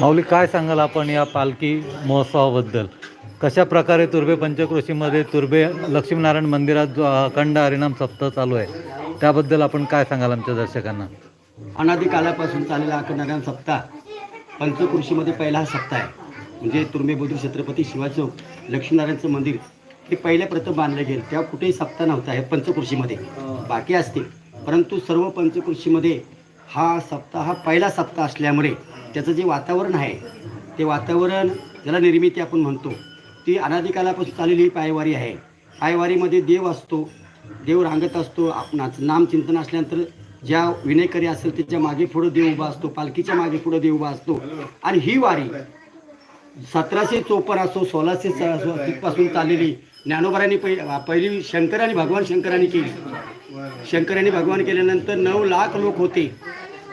माऊली काय सांगाल आपण या पालखी महोत्सवाबद्दल? कशा प्रकारे तुर्भे पंचक्रोशीमध्ये तुर्भे लक्ष्मीनारायण मंदिरात जो अखंड हरिनाम सप्ताह चालू आहे? त्याबद्दल आपण काय सांगाल आमच्या दर्शकांना? अनादिकालापासून चाललेला अखंडनारायण सप्ताह पंचकृषीमध्ये पहिला हा सप्ताह आहे. म्हणजे तुर्मेबुद्र छत्रपती शिवाचौक लक्ष्मीनारायणचं मंदिर हे पहिल्या प्रथम बांधलं गेलं. तेव्हा कुठेही सप्ताह नव्हता हे पंचकृषीमध्ये बाकी असतील. परंतु सर्व पंचकृषीमध्ये हा सप्ताह हा पहिला सप्ताह असल्यामुळे त्याचं जे वातावरण आहे ते वातावरण ज्याला निर्मिती आपण म्हणतो ती अनादिकालापासून चाललेली ही पायवारी आहे. पायवारीमध्ये देव असतो देव रांगत असतो आपणाच नामचिंतन असल्यानंतर ज्या विनयकरी असेल त्याच्यामागे पुढं देव उभा असतो पालखीच्या मागे पुढं देव उभा असतो. आणि ही वारी सतराशे चोपन्न असो सोळाशे स- असो तिथपासून चाललेली ज्ञानोबरांनी पहि पहिली शंकराने भगवान शंकरांनी केली. शंकरांनी भगवान केल्यानंतर नऊ लाख लोक होते.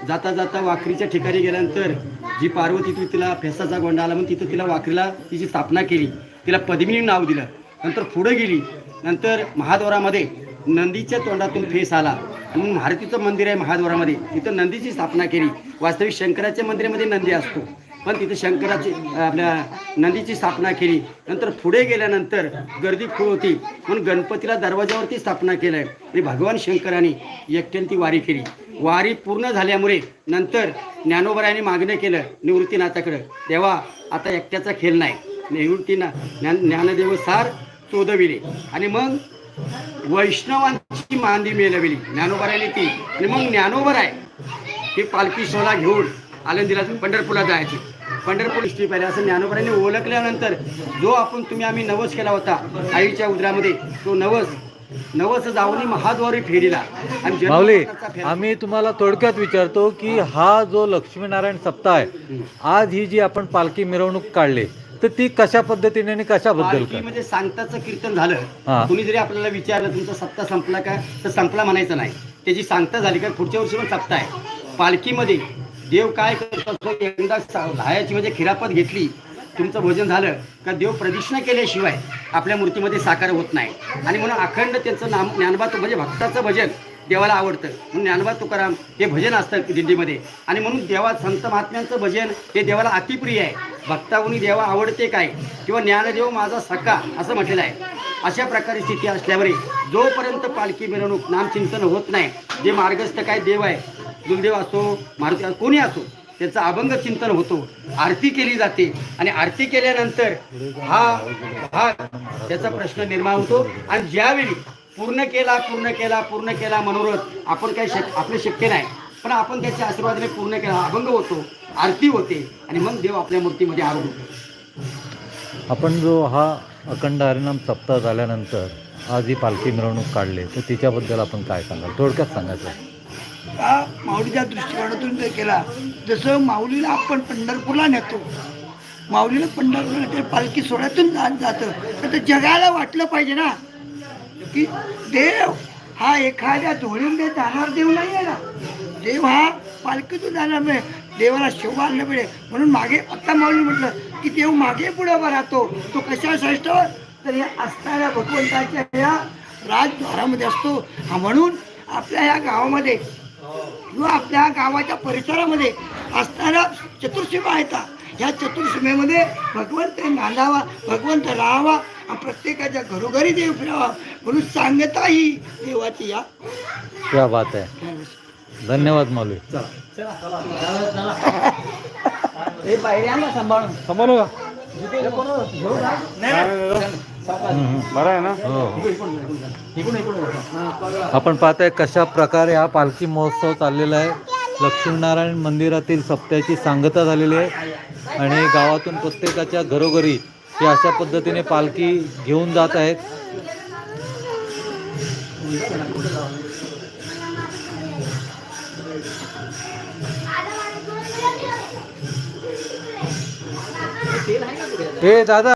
जाता जाता वाखरीच्या ठिकाणी गेल्यानंतर जी पार्वती तू तिला फेसाचा गोंडा आला म्हणून तिथं तिला वाखरीला तिची स्थापना केली. तिला पद्मिनी नाव दिलं. नंतर पुढं गेली. नंतर महाद्वारामध्ये नंदीच्या तोंडातून फेस आला. म्हणून मारुतीचं मंदिर आहे महाद्वारामध्ये. तिथं नंदीची स्थापना केली. वास्तविक शंकराच्या मंदिरामध्ये नंदी असतो. पण तिथे शंकराची आपल्या नंदीची स्थापना केली. नंतर पुढे गेल्यानंतर गर्दी खूप होती. म्हणून गणपतीला दरवाजावरती स्थापना केलं आहे आणि भगवान शंकराने एकट्याने ती वारी केली. वारी पूर्ण झाल्यामुळे नंतर ज्ञानोबरायाने मागणं केलं निवृत्तीनाथाकडं. तेव्हा आता एकट्याचा खेळ नाही. निवृत्तीना ज्ञान ज्ञानदेव सार चोदविले. आणि मग वैष्णवांची मांदी मेलविली. ज्ञानोबरायाने ती. आणि मग ज्ञानोबर आहे ही पालखी सोला घेऊन आनंदीला पंढरपूरला जायची. पंढरपूर स्ट्रीप आहे असं ज्ञानोबरांनी ओळखल्यानंतर जो आपण तुम्ही आम्ही नवस केला होता आईच्या उदरामध्ये तो नवस नवस जाऊन महाद्वारी फेरीला. आणि माऊली आम्ही तुम्हाला थोडक्यात विचारतो की हा जो लक्ष्मीनारायण सप्ताह आहे आज ही जी आपण पालखी मिरवणूक काढली तर ती कशा पद्धतीने आणि कशाबद्दल काय? पालखीमध्ये सांगताचं कीर्तन झालं हा. कुणी जरी आपल्याला विचारलं तुमचा सप्ताह संपला का? तर संपला म्हणायचं नाही. त्याची सांगता झाली का? पुढच्या वर्षी पण सप्ताह आहे पालखीमध्ये देव काय करत? असतो एकदा सा- दहायाची म्हणजे खिरापत घेतली. तुमचं भोजन झालं का? देव प्रदक्षिणा केल्याशिवाय आपल्या मूर्तीमध्ये साकार होत नाही. आणि म्हणून अखंड त्यांचं नाम ज्ञानबा तु- म्हणजे भक्ताचं भजन देवाला आवडतं. म्हणून ज्ञानबा तुकाराम हे भजन असतं दिंडीमध्ये. आणि म्हणून देवा संत महात्म्यांचं भजन हे देवाला अतिप्रिय आहे. भक्ताहुनी देवा आवडते काय? किंवा ज्ञानदेव माझा सखा असं म्हटलेलं आहे. अशा प्रकारे स्थिती असल्यावर जोपर्यंत पालखी मिरवणूक नामचिंतन होत नाही जे मार्गस्थ काय देव आहे दुर्देव असो मारुती कोणी असो त्याचं अभंग चिंतन होतो आरती केली जाते. आणि आरती केल्यानंतर हा हा त्याचा प्रश्न निर्माण होतो. आणि ज्यावेळी पूर्ण केला पूर्ण केला पूर्ण केला मनोरथ. आपण काही शक आपले शक्य नाही. पण आपण त्याच्या आशीर्वादाने पूर्ण केला अभंग होतो आरती होते आणि मग देव आपल्या मूर्तीमध्ये आरोप होतो. आपण जो हा अखंड हरिनाम सप्ताह झाल्यानंतर आज ही पालखी मिरवणूक काढली तर तिच्याबद्दल आपण काय सांगाल? थोडक्यात सांगायचं हा माऊलीच्या दृष्टिकोनातून जर केला जसं माऊलीला आपण पंढरपूरला नेतो माऊलीला पंढरपूरला नेतो पालखी सोहळ्यातून जा- जातं तर ते जगाला वाटलं पाहिजे ना. की देव हा एखाद्या धोळीमध्ये जाणार देव नाही आहे ना. देव हा पालखीतून जाणार मिळेल देवाला शिव आणलं मिळेल म्हणून मागे आत्ता माऊली म्हटलं की देव मागे पुढे उभा राहतो. तो कशा श्रेष्ठ? तर या असणाऱ्या भगवंताच्या या राजद्वारामध्ये असतो. म्हणून आपल्या या गावामध्ये किंवा आपल्या गावाच्या परिसरामध्ये असणाऱ्या चतुर्सीमा येतात ह्या चतुर्सीमेमध्ये भगवंत नांदावा भगवंत राहावा प्रत्येकाच्या घरोघरी देव फिरावा म्हणून सांगता ही देवाची या. क्या बात आहे. धन्यवाद हे पायऱ्यांना सांभाळून. सांभाळू का. बरं आहे ना? हो. आपण पाहताय कशा प्रकारे हा पालखी महोत्सव चाललेला आहे. लक्ष्मीनारायण मंदिरातील सप्त्याची सांगता झालेली आहे. आणि गावातून प्रत्येकाच्या घरोघरी ही अशा पद्धतीने पालखी घेऊन जात आहेत. हे दादा